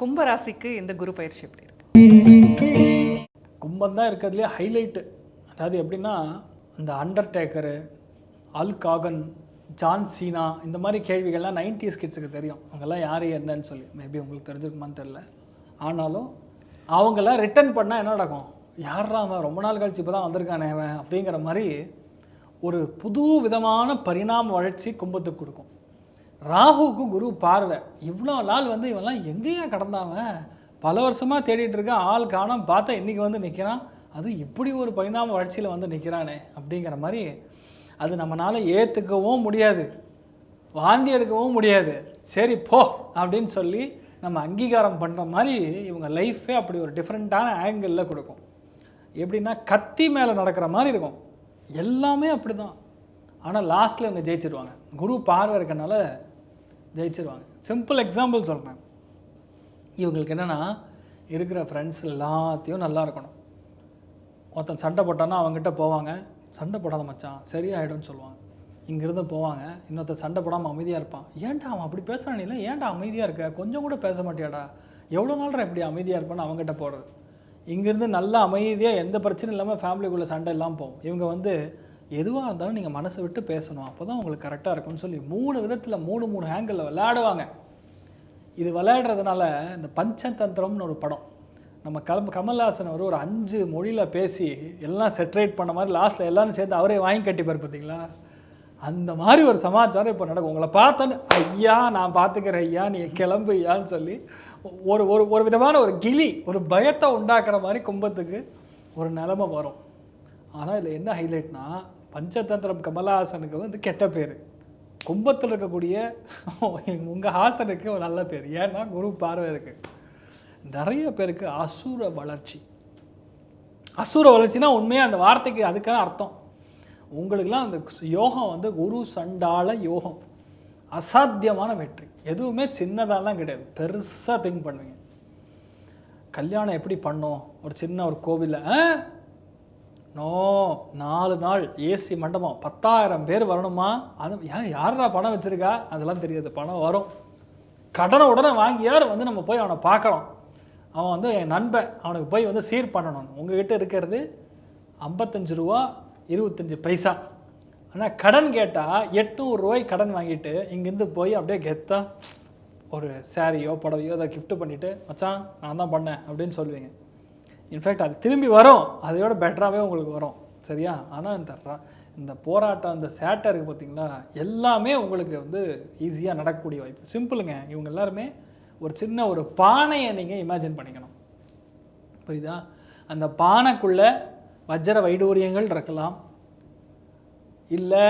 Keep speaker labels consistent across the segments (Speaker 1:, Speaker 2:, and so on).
Speaker 1: கும்பராசிக்கு இந்த குரு பயிற்சி எப்படி இருக்கு?
Speaker 2: கும்பம் தான் இருக்கிறதுலே ஹைலைட்டு அதாவது எப்படின்னா இந்த அண்டர்டேக்கரு அல் காகன் ஜான் சீனா இந்த மாதிரி கேள்விகள்லாம் நைன்டிஸ் கிட்ஸுக்கு தெரியும். அவங்கெல்லாம் யார் என்னன்னு சொல்லி. மேபி உங்களுக்கு தெரிஞ்சிருக்குமான்னு தெரில ஆனாலும் அவங்களாம் ரிட்டர்ன் பண்ணால் என்ன நடக்கும்? யாரா அவன்? ரொம்ப நாள் கழிச்சு இப்போ தான் வந்திருக்கானே அவன் அப்படிங்கிற மாதிரி ஒரு புது விதமான பரிணாம வளர்ச்சி கும்பத்துக்கு கொடுக்கும். ராகுவுக்கு குரு பார்வை. இவ்வளோ நாள் வந்து இவன்லாம் எங்கேயா கடந்தாவன் பல வருஷமாக தேடிட்டு இருக்க ஆள் காணம் பார்த்தா இன்றைக்கி வந்து நிற்கிறான் அது இப்படி ஒரு பரிணாம வளர்ச்சியில் வந்து நிற்கிறானே அப்படிங்கிற மாதிரி அது நம்மளால் ஏற்றுக்கவும் முடியாது. வாந்தி எடுக்கவும் முடியாது. சரி போ அப்படின்னு சொல்லி நம்ம அங்கீகாரம் பண்ணுற மாதிரி இவங்க லைஃபே அப்படி ஒரு டிஃப்ரெண்ட்டான ஆங்கிளில் கொடுக்கும். எப்படின்னா கத்தி மேலே நடக்கிற மாதிரி இருக்கும். எல்லாமே அப்படி தான் ஆனால் லாஸ்ட்டில் இவங்க ஜெயிச்சிருவாங்க. குரு பார்வை இருக்கனால ஜெயிச்சிருவாங்க. சிம்பிள் எக்ஸாம்பிள் சொல்கிறேன் இவங்களுக்கு என்னென்னா இருக்கிற ஃப்ரெண்ட்ஸ் எல்லாத்தையும் நல்லா இருக்கணும். ஒருத்தன் சண்டை போட்டான்னா அவங்ககிட்ட போவாங்க. சண்டை போடாத மச்சான் சரியாயிடும்னு சொல்லுவாங்க. இங்கேருந்து போவாங்க. இன்னொருத்தன் சண்டை போடாமல் அமைதியாக இருப்பான். ஏன்டா அவன் அப்படி பேசுகிறான் இல்லை ஏன்டா அமைதியாக இருக்க? கொஞ்சம் கூட பேச மாட்டியாடா? எவ்வளோ நாள்டா இப்படி அமைதியாக இருப்பான்னு அவங்ககிட்ட போடுறது இங்கேருந்து நல்லா அமைதியாக எந்த பிரச்சனையும் இல்லாமல் ஃபேமிலிக்குள்ளே சண்டை எல்லாம் போகும். இவங்க வந்து எதுவாக இருந்தாலும் நீங்கள் மனசை விட்டு பேசணும். அப்போ தான் உங்களுக்கு கரெக்டாக இருக்கும்னு சொல்லி மூணு விதத்தில் மூணு மூணு ஹேங்கிளில் விளையாடுவாங்க. இது விளையாடுறதுனால இந்த பஞ்சதந்திரம்னு ஒரு படம். நம்ம கம் கமல்ஹாசன் அவர் ஒரு அஞ்சு மொழியில் பேசி எல்லாம் செட்ரேட் பண்ண மாதிரி லாஸ்ட்டில் எல்லாரும் சேர்ந்து அவரே வாங்கி கட்டிப்பார் பார்த்தீங்களா அந்த மாதிரி ஒரு சமாச்சாரம் இப்போ நடக்கும். உங்களை பார்த்தோன்னு ஐயா நான் பார்த்துக்கிறேன் ஐயா நீ கிளம்பு ஐயான்னு சொல்லி ஒரு ஒரு ஒரு விதமான ஒரு கிளி ஒரு பயத்தை உண்டாக்குற மாதிரி கும்பத்துக்கு ஒரு நிலமை வரும். ஆனால் இதில் என்ன ஹைலைட்னா பஞ்சதந்திரம் கமலஹாசனுக்கு வந்து கெட்ட பேர். கும்பத்தில் இருக்கக்கூடிய உங்கள் ஹாசனுக்கு ஒரு நல்ல பேர். ஏன்னா குரு பார்வை இருக்குது நிறைய பேருக்கு அசுர வளர்ச்சி. அசுர வளர்ச்சினா உண்மையாக அந்த வார்த்தைக்கு அதுக்கான அர்த்தம். உங்களுக்கெல்லாம் அந்த யோகம் வந்து குரு சண்டாள யோகம். அசாத்தியமான வெற்றி. எதுவுமே சின்னதாலாம் கிடையாது. பெருசாக திங்க் பண்ணுவீங்க. கல்யாணம் எப்படி பண்ணோம்? ஒரு சின்ன ஒரு கோவிலில் நோ நாலு நாள் ஏசி மண்டபம். பத்தாயிரம் பேர் வரணுமா? அது ஏன் யாரா பணம் வச்சுருக்கா? அதெல்லாம் தெரியாது பணம் வரும். கடனை உடனே வாங்கியார் வந்து நம்ம போய் அவனை பார்க்குறோம் அவன் வந்து என் நண்பன். அவனுக்கு போய் வந்து சீர் பண்ணணும். உங்ககிட்ட இருக்கிறது ஐம்பத்தஞ்சு ரூபா இருபத்தஞ்சி பைசா. ஆனால் கடன் கேட்டால் எட்நூறுரூவாய் கடன் வாங்கிட்டு இங்கேருந்து போய் அப்படியே கெத்தா ஒரு சாரியோ புடவையோ அதை கிஃப்ட்டு பண்ணிவிட்டு மச்சான் நான் தான் பண்ணேன் அப்படின்னு சொல்லுவீங்க. இன்ஃபேக்ட் அது திரும்பி வரும். அதையோட பெட்டராகவே உங்களுக்கு வரும். சரியா? ஆனால் இந்த இந்த போராட்டம் இந்த சேட்டை இருக்குது பார்த்தீங்களா எல்லாமே உங்களுக்கு வந்து ஈஸியாக நடக்கக்கூடிய வாய்ப்பு. சிம்பிளுங்க இவங்க எல்லாருமே ஒரு சின்ன ஒரு பானையை நீங்கள் இமேஜின் பண்ணிக்கணும். புரியுதா? அந்த பானைக்குள்ளே வஜ்ர வைடூரியங்கள் இருக்கலாம். இல்லை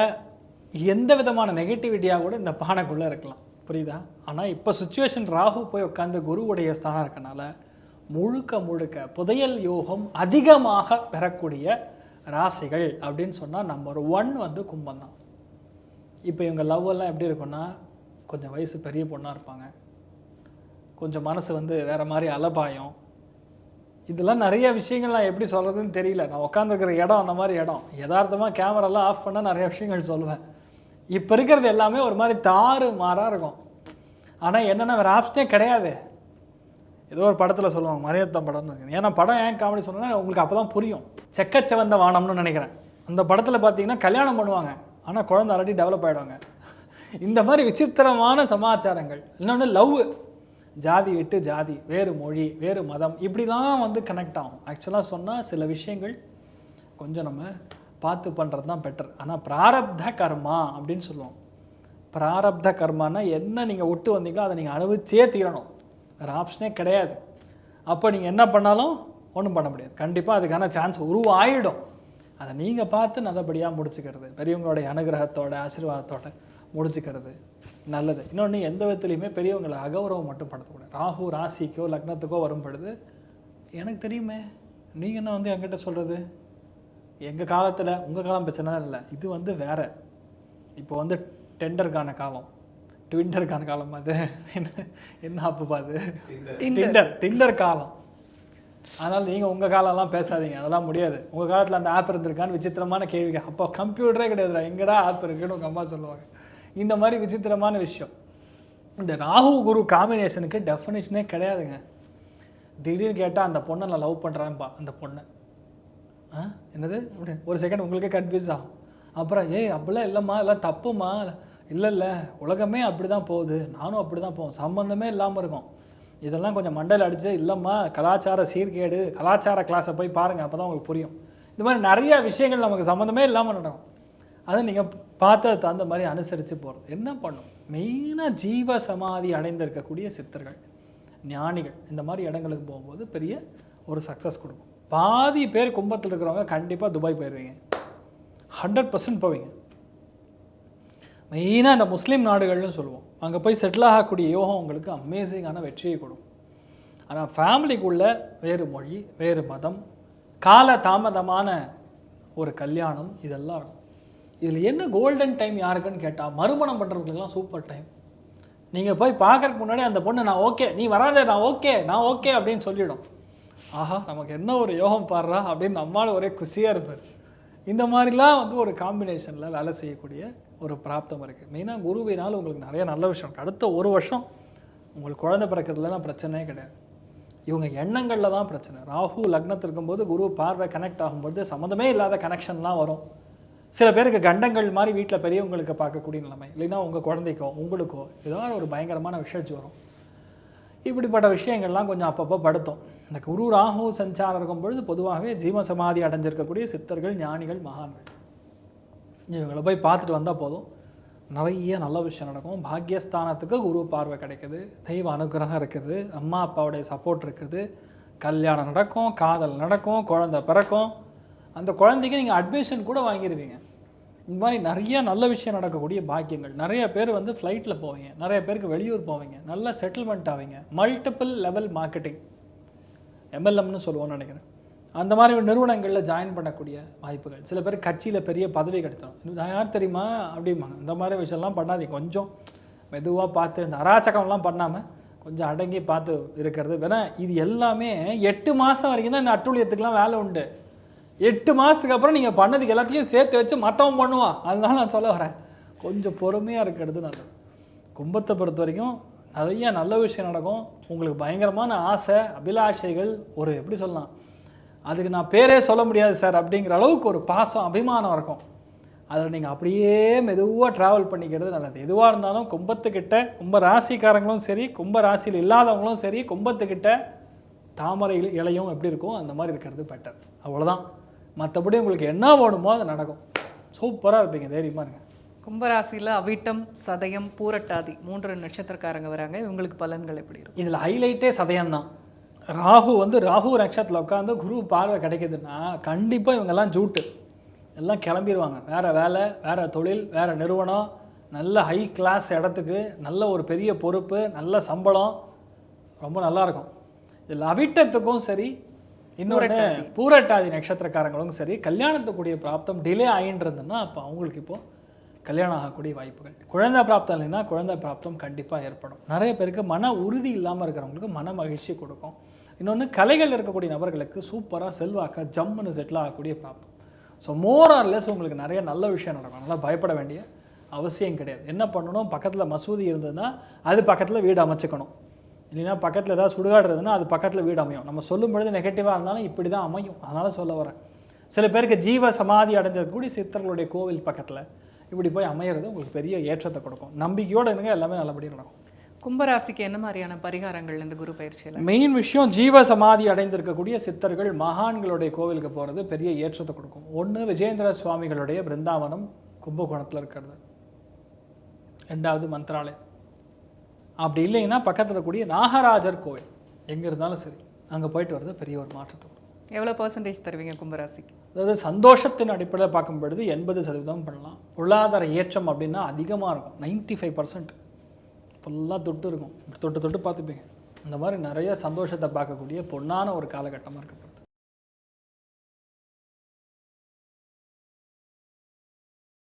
Speaker 2: எந்த விதமான நெகட்டிவிட்டியாக கூட இந்த பானைக்குள்ளே இருக்கலாம். புரியுதா? ஆனால் இப்போ சுச்சுவேஷன் ராகு போய் உட்காந்து குருவுடைய ஸ்தானம் இருக்கனால முழுக்க முழுக்க புதையல் யோகம் அதிகமாக பெறக்கூடிய ராசிகள் அப்படின்னு சொன்னால் நம்பர் ஒன் வந்து கும்பம் தான் இப்போ இவங்க லவ் எல்லாம் எப்படி இருக்கும்னா கொஞ்சம் வயசு பெரிய பொண்ணாக இருப்பாங்க. கொஞ்சம் மனசு வந்து வேறு மாதிரி அலபாயம். இதெல்லாம் நிறைய விஷயங்கள் நான் எப்படி சொல்கிறதுன்னு தெரியல. நான் உட்காந்துருக்கிற இடம் அந்த மாதிரி இடம். யதார்த்தமாக கேமராலாம் ஆஃப் பண்ணால் நிறைய விஷயங்கள் சொல்லுவேன். இப்போ இருக்கிறது எல்லாமே ஒரு மாதிரி தாறு மாறாக இருக்கும். ஆனால் என்னென்ன வேறு ஆப்ஷனே கிடையாது. ஏதோ ஒரு படத்தில் சொல்லுவாங்க மரியத்தம் படம்னு ஏன்னா படம் ஏன் காமெடி சொன்னால் உங்களுக்கு அப்போ தான் புரியும். செக்கச்சவந்த வானம்னு நினைக்கிறேன். அந்த படத்தில் பார்த்தீங்கன்னா கல்யாணம் பண்ணுவாங்க. ஆனால் குழந்தை ஆல்ரெடி டெவலப் ஆகிடுவாங்க இந்த மாதிரி விசித்திரமான சமாச்சாரங்கள். இன்னொன்று லவ் ஜாதி விட்டு ஜாதி வேறு மொழி வேறு மதம் இப்படிலாம் வந்து கனெக்ட் ஆகும். ஆக்சுவலாக சொன்னால் சில விஷயங்கள் கொஞ்சம் நம்ம பார்த்து பண்ணுறது தான் பெட்டர் ஆனால் பிராரப்த கர்மா அப்படின்னு சொல்லுவோம். பிராரப்த கர்மானா என்ன நீங்கள் விட்டு வந்தீங்களோ அதை நீங்கள் அனுபவிச்சே தீரணும். வேறு ஆப்ஷனே கிடையாது. அப்போ நீங்கள் என்ன பண்ணாலும் ஒன்றும் பண்ண முடியாது. கண்டிப்பாக அதுக்கான சான்ஸ் உருவாயிடும். அதை நீங்கள் பார்த்து நல்லபடியாக முடிச்சுக்கிறது. பெரியவங்களுடைய அனுகிரகத்தோட ஆசீர்வாதத்தோட முடிச்சுக்கிறது நல்லது. இன்னொன்று எந்த விதத்துலையுமே பெரியவங்களை அகௌரவம் மட்டும் படுத்தக்கூடாது. ராகு ராசிக்கோ லக்னத்துக்கோ வரும் பொழுது எனக்கு தெரியுமே நீங்கள் என்ன வந்து என்கிட்ட சொல்கிறது எங்கள் காலத்தில் உங்கள் காலம் பிரச்சனை இல்லை. இது வந்து வேற. இப்போ வந்து டெண்டருக்கான காலம். ட்விண்டருக்கான காலம் அது. என்ன என்ன ஆப்புப்பா அது? டிண்டர் டிண்டர் காலம். அதனால் நீங்கள் உங்கள் காலம்லாம் பேசாதீங்க அதெல்லாம் முடியாது. உங்கள் காலத்தில் அந்த ஆப் இருந்திருக்கான்னு விசித்திரமான கேள்வி அப்போ கம்ப்யூட்டரே கிடையாதுடா எங்கடா ஆப் இருக்குன்னு உங்கள் அம்மா சொல்லுவாங்க. இந்த மாதிரி விசித்திரமான விஷயம். இந்த ராகு குரு காம்பினேஷனுக்கு டெஃபினேஷனே கிடையாதுங்க. திடீர்னு கேட்டால் அந்த பொண்ணை நான் லவ் பண்ணுறேன்ப்பா அந்த பொண்ணை. ஆ? என்னது? ஒரு செகண்ட் உங்களுக்கே கன்ஃபியூஸ் ஆகும். அப்புறம் ஏய் அப்படிலாம் இல்லைம்மா எல்லாம் தப்புமா இல்லை இல்லை உலகமே அப்படி தான் போகுது. நானும் அப்படி தான் போவோம். சம்மந்தமே இல்லாமல் இருக்கும். இதெல்லாம் கொஞ்சம் மண்டையில் அடித்து இல்லைம்மா கலாச்சார சீர்கேடு கலாச்சார கிளாஸை போய் பாருங்கள் அப்போ தான் உங்களுக்கு புரியும். இந்த மாதிரி நிறையா விஷயங்கள் நமக்கு சம்மந்தமே இல்லாமல் நடக்கும். அதை நீங்கள் பார்த்து தகுந்த மாதிரி அனுசரித்து போகிறது என்ன பண்ணும்? மெயினாக ஜீவ சமாதி அடைந்திருக்கக்கூடிய சித்தர்கள் ஞானிகள் இந்த மாதிரி இடங்களுக்கு போகும்போது பெரிய ஒரு சக்ஸஸ் கொடுக்கும். பாதி பேர் கும்பத்தில் இருக்கிறவங்க கண்டிப்பாக துபாய் போயிடுவீங்க ஹண்ட்ரட் பர்சன்ட் போவீங்க. மெயினாக இந்த முஸ்லீம் நாடுகள்னு சொல்லுவோம். அங்கே போய் செட்டில் ஆகக்கூடிய யோகம் உங்களுக்கு அமேசிங்கான வெற்றியை கொடுக்கும். ஆனால் ஃபேமிலிக்குள்ள வேறு மொழி வேறு மதம் கால தாமதமான ஒரு கல்யாணம் இதெல்லாம் இருக்கும். இதில் என்ன கோல்டன் டைம் யாருக்குன்னு கேட்டால் மறுமணம் பண்ணுறவங்களுக்குலாம் சூப்பர் டைம் நீங்கள் போய் பார்க்கறதுக்கு முன்னாடி அந்த பொண்ணு நான் ஓகே நீ வராத நான் ஓகே நான் ஓகே அப்படின்னு சொல்லிவிடும் ஆஹா நமக்கு என்ன ஒரு யோகம் பாடுறா அப்படின்னு நம்மளால் ஒரே குஷியாக இருப்பார். இந்த மாதிரிலாம் வந்து ஒரு காம்பினேஷனில் வேலை செய்யக்கூடிய ஒரு பிராப்தம் இருக்குது மெயினாக குருவினால் உங்களுக்கு நிறைய நல்ல விஷயம் அடுத்த ஒரு வருஷம் உங்களுக்கு குழந்தை பிறக்கிறதுலாம் பிரச்சனையே கிடையாது. இவங்க எண்ணங்களில் தான் பிரச்சனை. ராகு லக்னத்தில் இருக்கும்போது குரு பார்வை கனெக்ட் ஆகும்போது சம்மந்தமே இல்லாத கனெக்ஷன்லாம் வரும். சில பேருக்கு கண்டங்கள் மாதிரி வீட்டில் பெரியவங்களுக்கு பார்க்கக்கூடிய நிலைமை. இல்லைன்னா உங்கள் குழந்தைக்கோ உங்களுக்கோ ஏதாவது ஒரு பயங்கரமான விஷயச்சு வரும். இப்படிப்பட்ட விஷயங்கள்லாம் கொஞ்சம் அப்பப்போ படுத்தும். இந்த குரு ராகு சஞ்சாரம் இருக்கும் பொழுது பொதுவாகவே ஜீவ சமாதி அடைஞ்சிருக்கக்கூடிய சித்தர்கள் ஞானிகள் மகான்கள். இவங்களை போய் பார்த்துட்டு வந்தால் போதும். நிறைய நல்ல விஷயம் நடக்கும். பாக்கியஸ்தானத்துக்கு குரு பார்வை கிடைக்குது. தெய்வ அனுகிரகம் இருக்குது. அம்மா அப்பாவுடைய சப்போர்ட் இருக்குது. கல்யாணம் நடக்கும் காதல் நடக்கும் குழந்தை பிறக்கும். அந்த குழந்தைக்கு நீங்கள் அட்மிஷன் கூட வாங்கிடுவீங்க இந்த மாதிரி நிறைய நல்ல விஷயம் நடக்கக்கூடிய பாக்கியங்கள். நிறைய பேர் வந்து ஃப்ளைட்டில் போவீங்க. நிறைய பேருக்கு வெளியூர் போவீங்க. நல்ல செட்டில்மெண்ட் ஆவீங்க. மல்டிபிள் லெவல் மார்க்கெட்டிங் எம்எல்எம்னு சொல்லுவோம்னு நினைக்கிறேன். அந்த மாதிரி நிறுவனங்களில் ஜாயின் பண்ணக்கூடிய வாய்ப்புகள். சில பேர் கட்சியில் பெரிய பதவி கிடைத்தோம் நான் யார் தெரியுமா? அப்படிம்பாங்க. இந்த மாதிரி விஷயம்லாம் பண்ணாதீங்க. கொஞ்சம் மெதுவாக பார்த்து இந்த அராச்சகம்லாம் பண்ணாமல் கொஞ்சம் அடங்கி பார்த்து இருக்கிறது. வேணா இது எல்லாமே எட்டு மாதம் வரைக்கும் தான் இந்த அட்டுழியத்துக்குலாம் வேலை உண்டு. எட்டு மாதத்துக்கு அப்புறம் நீங்கள் பண்ணதுக்கு எல்லாத்தையும் சேர்த்து வச்சு மற்றவன் பண்ணுவான். அதனால நான் சொல்ல வரேன். கொஞ்சம் பொறுமையாக இருக்கிறது நல்லது. கும்பத்தை பொறுத்த வரைக்கும் நிறைய நல்ல விஷயம் நடக்கும். உங்களுக்கு பயங்கரமான ஆசை அபிலாஷைகள் ஒரு எப்படி சொல்லலாம்? அதுக்கு நான் பேரே சொல்ல முடியாது சார் அப்படிங்கிற அளவுக்கு ஒரு பாசம் அபிமானம் இருக்கும். அதில் நீங்கள் அப்படியே மெதுவாக ட்ராவல் பண்ணிக்கிறது நல்லது. எதுவாக இருந்தாலும் கும்பத்துக்கிட்ட கும்ப ராசிக்காரங்களும் சரி கும்ப ராசியில் இல்லாதவங்களும் சரி கும்பத்துக்கிட்ட தாமரை இலை- இலையும் எப்படி இருக்கும் அந்த மாதிரி இருக்கிறது பெட்டர் அவ்வளோதான் மற்றபடி உங்களுக்கு என்ன வேணுமோ அது நடக்கும். சூப்பராக இருப்பீங்க தைரியமாக இருங்க.
Speaker 1: கும்பராசியில் அவிட்டம் சதயம் பூரட்டாதி மூன்று நட்சத்திரக்காரங்க வராங்க. இவங்களுக்கு பலன்கள் எப்படி இருக்கும்?
Speaker 2: இதில் ஹைலைட்டே சதயம்தான். ராகு வந்து ராகு நட்சத்திரத்தில் உட்காந்து குரு பார்வை கிடைக்குதுன்னா கண்டிப்பாக இவங்கெல்லாம் ஜூட்டு. எல்லாம் கிளம்பிடுவாங்க வேறு வேலை வேறு தொழில் வேறு நிறுவனம் நல்ல ஹை கிளாஸ் இடத்துக்கு நல்ல ஒரு பெரிய பொறுப்பு நல்ல சம்பளம். ரொம்ப நல்லா இருக்கும். இதில் அவிட்டத்துக்கும் சரி இன்னொன்று பூரட்டாதி. நட்சத்திரக்காரங்களுக்கும் சரி கல்யாணத்துக்குரிய பிராப்தம் டிலே ஆகின்றதுன்னா அப்போ அவங்களுக்கு இப்போ கல்யாணம் ஆகக்கூடிய வாய்ப்புகள். குழந்தை பிராப்தம் இல்லைன்னா குழந்தை பிராப்தம் கண்டிப்பாக ஏற்படும். நிறைய பேருக்கு மன உறுதி இல்லாமல் இருக்கிறவங்களுக்கு மன மகிழ்ச்சி கொடுக்கும். இன்னொன்று கலைகள் இருக்கக்கூடிய நபர்களுக்கு சூப்பராக செல்வாக்க ஜம்முன்னு செட்டில் ஆகக்கூடிய பிராப்தம். ஸோ மோர் ஆர் லெஸ் உங்களுக்கு நிறைய நல்ல விஷயம் நடக்கும். நல்லா பயப்பட வேண்டிய அவசியம் கிடையாது. என்ன பண்ணணும்? பக்கத்தில் மசூதி இருந்ததுன்னா அது பக்கத்தில் வீடு அமைச்சுக்கணும். இல்லைன்னா பக்கத்தில் ஏதாவது சுடுகாடு இருந்ததுன்னா அது பக்கத்தில் வீடு அமையும். நம்ம சொல்லும் பொழுது நெகட்டிவாக இருந்தாலும் இப்படி தான் அமையும். அதனால் சொல்ல வரேன். சில பேருக்கு ஜீவ சமாதி அடைஞ்சிருக்கக்கூடிய சித்தர்களுடைய கோவில் பக்கத்தில் இப்படி போய் அமையிறது உங்களுக்கு பெரிய ஏற்றத்தை கொடுக்கும். நம்பிக்கையோடு இருங்க எல்லாமே நல்லபடியாக நடக்கும்.
Speaker 1: கும்பராசிக்கு என்ன மாதிரியான பரிகாரங்கள் இந்த குரு பயிற்சியில்?
Speaker 2: மெயின் விஷயம் ஜீவ சமாதி அடைந்திருக்கக்கூடிய சித்தர்கள் மகான்களுடைய கோவிலுக்கு போகிறது பெரிய ஏற்றத்தை கொடுக்கும். ஒன்று விஜேந்திர சுவாமிகளுடைய பிருந்தாவனம் கும்பகோணத்தில் இருக்கிறது. ரெண்டாவது மந்த்ராலயம். அப்படி இல்லைன்னா பக்கத்தில் கூடிய நாகராஜர் கோவில். எங்கே இருந்தாலும் சரி அங்கே போயிட்டு வர்றது பெரிய ஒரு மாற்றத்தை
Speaker 1: எவ்வளோ பர்சன்டேஜ் தருவீங்க கும்பராசிக்கு?
Speaker 2: அதாவது சந்தோஷத்தின் அடிப்படையில் பார்க்கும் பொழுது எண்பது சதவீதம் பண்ணலாம். பொருளாதார ஏற்றம் அப்படின்னா அதிகமாக இருக்கும். 95% ஃபைவ் பர்சன்ட் ஃபுல்லாக தொட்டு இருக்கும். தொட்டு தொட்டு பார்த்துப்பீங்க. இந்த மாதிரி நிறைய சந்தோஷத்தை பார்க்கக்கூடிய பொன்னான ஒரு காலகட்டமாக இருக்குது